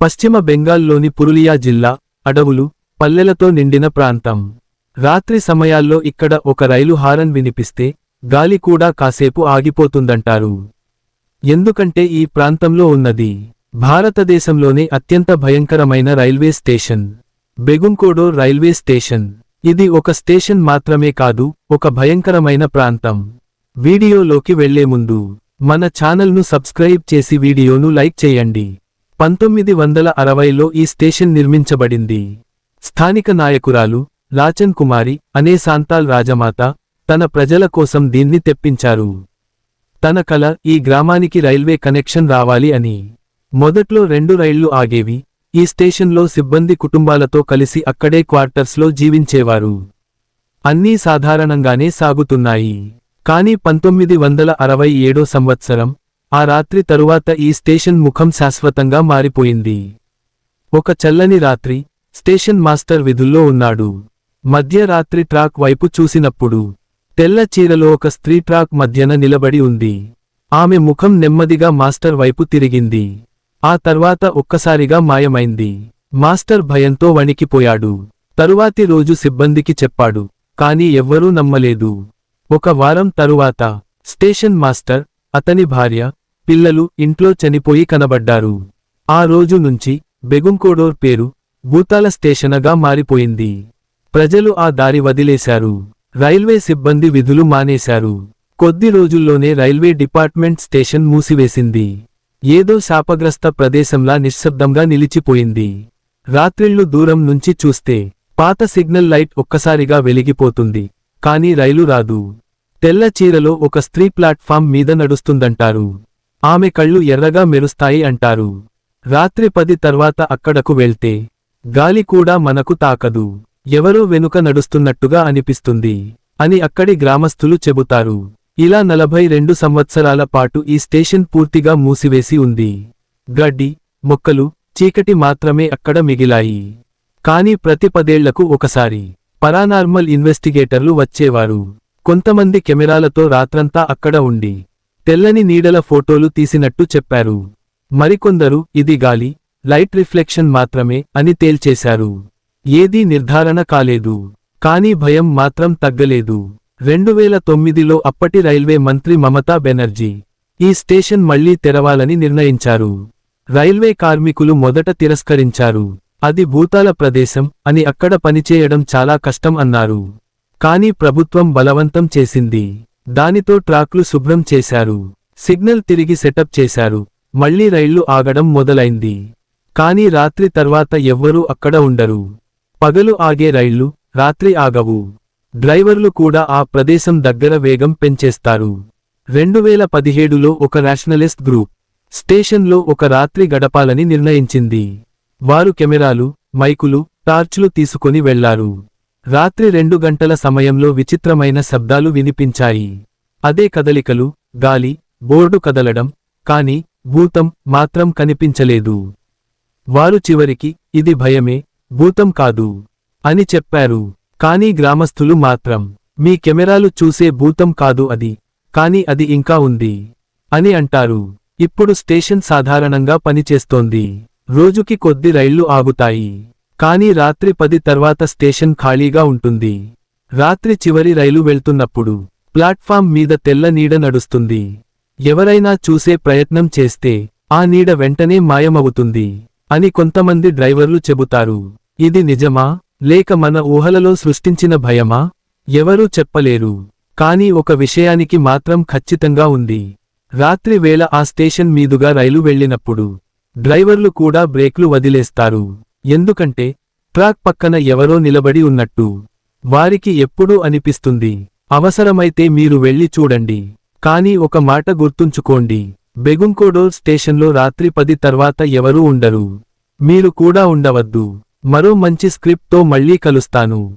పశ్చిమ బెంగాల్లోని పురులియా జిల్లా అడవులు పల్లెలతో నిండిన ప్రాంతం. రాత్రి సమయాల్లో ఇక్కడ ఒక రైలు హారన్ వినిపిస్తే గాలి కూడా కాసేపు ఆగిపోతుందంటారు. ఎందుకంటే ఈ ప్రాంతంలో ఉన్నది భారతదేశంలోనే అత్యంత భయంకరమైన railway station. Begunkodor railway station. ఇది ఒక స్టేషన్ మాత్రమే కాదు ఒక భయంకరమైన ప్రాంతం. వీడియోలోకి వెళ్ళే ముందు మన ఛానల్ను సబ్స్క్రైబ్ చేసి వీడియోను లైక్ చేయండి. పంతొమ్మిది వందల అరవైలో ఈ స్టేషన్ నిర్మించబడింది. స్థానిక నాయకురాలు లాచన్ కుమారి అనే సాంతాల్ రాజమాత తన ప్రజల కోసం దీన్ని తెప్పించారు. తన కల ఈ గ్రామానికి రైల్వే కనెక్షన్ రావాలి అని. మొదట్లో రెండు రైళ్ళు ఆగేవి ఈ స్టేషన్లో సిబ్బంది కుటుంబాలతో కలిసి అక్కడే క్వార్టర్స్లో జీవించేవారు. అన్నీ సాధారణంగానే సాగుతున్నాయి. కానీ పంతొమ్మిది వందల అరవై ఏడో సంవత్సరం ఆ రాత్రి తరువాత ఈ స్టేషన్ ముఖం శాశ్వతంగా మారిపోయింది. ఒక చల్లని రాత్రి స్టేషన్ మాస్టర్ విధుల్లో ఉన్నాడు. మధ్యరాత్రి ట్రాక్ వైపు చూసినప్పుడు తెల్ల చీరలో ఒక స్త్రీ ట్రాక్ మధ్యన నిలబడి ఉంది. ఆమె ముఖం నెమ్మదిగా మాస్టర్ వైపు తిరిగింది. ఆ తర్వాత ఒక్కసారిగా మాయమైంది. మాస్టర్ భయంతో వణికిపోయాడు. తరువాతి రోజు సిబ్బందికి చెప్పాడు కాని ఎవ్వరూ నమ్మలేదు. ఒక వారం తరువాత స్టేషన్ మాస్టర్ అతని భార్య పిల్లలు ఇంట్లో చనిపోయి కనబడ్డారు. ఆ రోజు నుంచి బెగుంకోడోర్ పేరు భూతాల స్టేషనగా మారిపోయింది. ప్రజలు ఆ దారి వదిలేశారు. రైల్వే సిబ్బంది విధులు మానేశారు. కొద్ది రోజుల్లోనే రైల్వే డిపార్ట్మెంట్ స్టేషన్ మూసివేసింది. ఏదో శాపగ్రస్త ప్రదేశంలా నిశ్శబ్దంగా నిలిచిపోయింది. రాత్రిళ్ళు దూరం నుంచి చూస్తే పాత సిగ్నల్ లైట్ ఒక్కసారిగా వెలిగిపోతుంది. కానీ రైలు రాదు. తెల్ల చీరలో ఒక స్త్రీ ప్లాట్ఫామ్ మీద నడుస్తుందంటారు. ఆమె కళ్ళు ఎర్రగా మెరుస్తాయి అంటారు. రాత్రి పది తర్వాత అక్కడకు వెళ్తే గాలి కూడా మనకు తాకదు. ఎవరో వెనుక నడుస్తున్నట్టుగా అనిపిస్తుంది అని అక్కడి గ్రామస్థులు చెబుతారు. ఇలా నలభై రెండు సంవత్సరాల పాటు ఈ స్టేషన్ పూర్తిగా మూసివేసి ఉంది. గడ్డి మొక్కలు చీకటి మాత్రమే అక్కడ మిగిలాయి. కాని ప్రతి పదేళ్ళకు ఒకసారి పరానార్మల్ ఇన్వెస్టిగేటర్లు వచ్చేవారు. కొంతమంది కెమెరాలతో రాత్రంతా అక్కడ ఉండి తెల్లని నీడల ఫోటోలు తీసినట్టు చెప్పారు. మరికొందరు ఇది గాలి లైట్ రిఫ్లెక్షన్ మాత్రమే అని తేల్చేశారు. ఏదీ నిర్ధారణ కాలేదు. కానీ భయం మాత్రం తగ్గలేదు. రెండువేల తొమ్మిదిలో అప్పటి రైల్వే మంత్రి మమతా బెనర్జీ ఈ స్టేషన్ మళ్ళీ తెరవాలని నిర్ణయించారు. రైల్వే కార్మికులు మొదట తిరస్కరించారు. అది భూతాల ప్రదేశం అని అక్కడ పనిచేయడం చాలా కష్టం అన్నారు. కానీ ప్రభుత్వం బలవంతం చేసింది. దానితో ట్రాక్లు శుభ్రం చేశారు. సిగ్నల్ తిరిగి సెటప్ చేశారు. మళ్ళీ రైళ్ళు ఆగడం మొదలైంది. కాని రాత్రి తర్వాత ఎవ్వరూ అక్కడ ఉండరు. పగలు ఆగే రైళ్ళు రాత్రి ఆగవు. డ్రైవర్లు కూడా ఆ ప్రదేశం దగ్గర వేగం పెంచేస్తారు. రెండువేల పదిహేడులో ఒక నేషనలిస్ట్ గ్రూప్ స్టేషన్లో ఒక రాత్రి గడపాలని నిర్ణయించింది. వారు కెమెరాలు మైకులు టార్చ్లు తీసుకుని వెళ్ళారు. రాత్రి రెండు గంటల సమయంలో విచిత్రమైన శబ్దాలు వినిపించాయి. అదే కదలికలు గాలి బోర్డు కదలడం కాని భూతం మాత్రం కనిపించలేదు. వారు చివరికి ఇది భయమే భూతం కాదు అని చెప్పారు. కానీ గ్రామస్థులు మాత్రం మీ కెమెరాలు చూసే భూతం కాదు అది కాని అది ఇంకా ఉంది అని అంటారు. ఇప్పుడు స్టేషన్ సాధారణంగా పనిచేస్తోంది. రోజుకి కొద్ది రైళ్ళు ఆగుతాయి. కానీ రాత్రి పది తర్వాత స్టేషన్ ఖాళీగా ఉంటుంది. రాత్రి చివరి రైలు వెళ్తున్నప్పుడు ప్లాట్ఫామ్ మీద తెల్ల నీడ నడుస్తుంది. ఎవరైనా చూసే ప్రయత్నం చేస్తే ఆ నీడ వెంటనే మాయమవుతుంది అని కొంతమంది డ్రైవర్లు చెబుతారు. ఇది నిజమా? లేక మన ఊహలలో సృష్టించిన భయమా? ఎవరూ చెప్పలేరు. కానీ ఒక విషయానికి మాత్రం ఖచ్చితంగా ఉంది. రాత్రి వేళ ఆ స్టేషన్ మీదుగా రైలు వెళ్ళినప్పుడు డ్రైవర్లు కూడా బ్రేక్లు వదిలేస్తారు. ఎందుకంటే ట్రాక్ పక్కన ఎవరో నిలబడి ఉన్నట్టు వారికి ఎప్పుడూ అనిపిస్తుంది. అవసరమైతే మీరు వెళ్ళి చూడండి. కానీ ఒక మాట గుర్తుంచుకోండి. బెగుంకోడోల్ స్టేషన్లో రాత్రి పది తర్వాత ఎవరూ ఉండరు. మీరు కూడా ఉండవద్దు. మరో మంచి స్క్రిప్ట్తో మళ్ళీ కలుస్తాను.